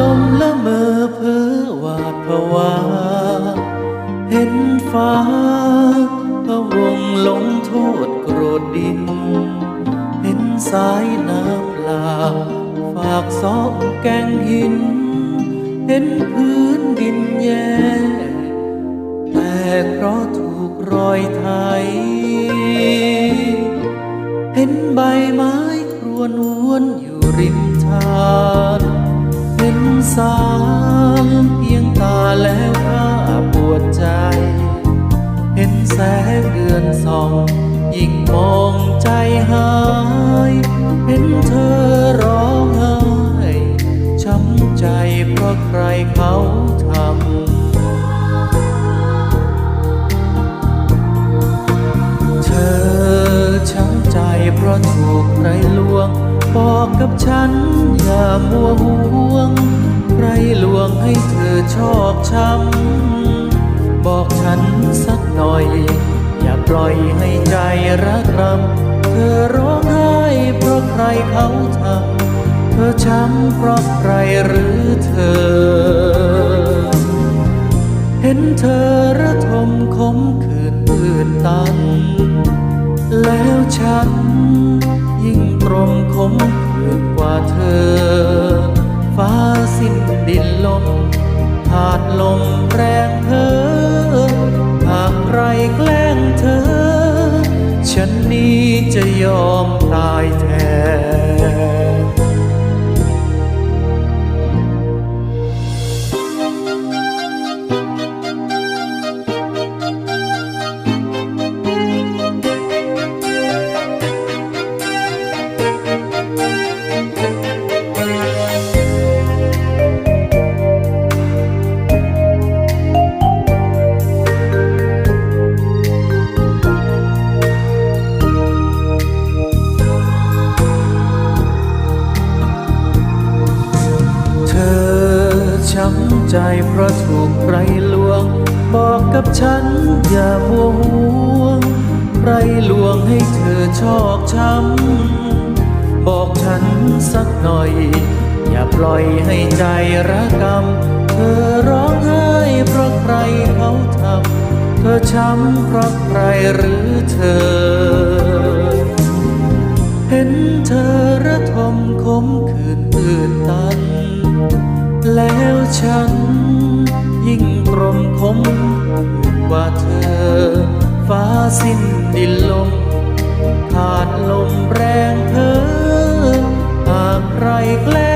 ลมละเมอเพ้อวาดผวา เห็นฟ้าพระวงลงโทษโกรธดิน เห็นสายน้ำหลากฝากซอกแกงหิน เห็นพื้นดินแย่แต่เพราะถูกรอยไทย เห็นใบไม้ครวนวนอยู่ริมทาง สามเพียงตาแล้วข้าปวดใจ เห็นแสงเดือนส่อง ยิ่งมองใจหาย เห็นเธอร้องไห้ช้ำใจเพราะใครเขาทำ เธอช้ำใจเพราะถูกใครลวง บอกกับฉันอย่ามัวห่ว อชอกช้ำ บอกฉันสักหน่อย อย่าปล่อยให้ใจรักรำ เธอร้องไห้เพราะใครเขาทำ เธอช้ำเพราะใครหรือเธอ เห็นเธอระทมขมขื่นตื่นตัน แล้วฉันยิ่งตรมขมขื่นกว่าเธอ ฟ้าสิ้นดินลม ขาดลมแรงเธอ หากใครแกล้งเธอ ฉันนี้จะยอมตายเธอ ใจเพราะถูกใครลวง บอกกับฉันอย่ามัวห่วงใครลวงให้เธอชอกช้ำ บอกฉันสักหน่อย อย่าปล่อยให้ใจระกำ เธอร้องไห้เพราะใครเขาทำ เธอช้ำเพราะใครหรือเธอ แล้วฉัน ยิ่งตรมคมกว่าเธอ ฟ้าสิ้นดินลมขาดลมแรงเธอหากใครแกล้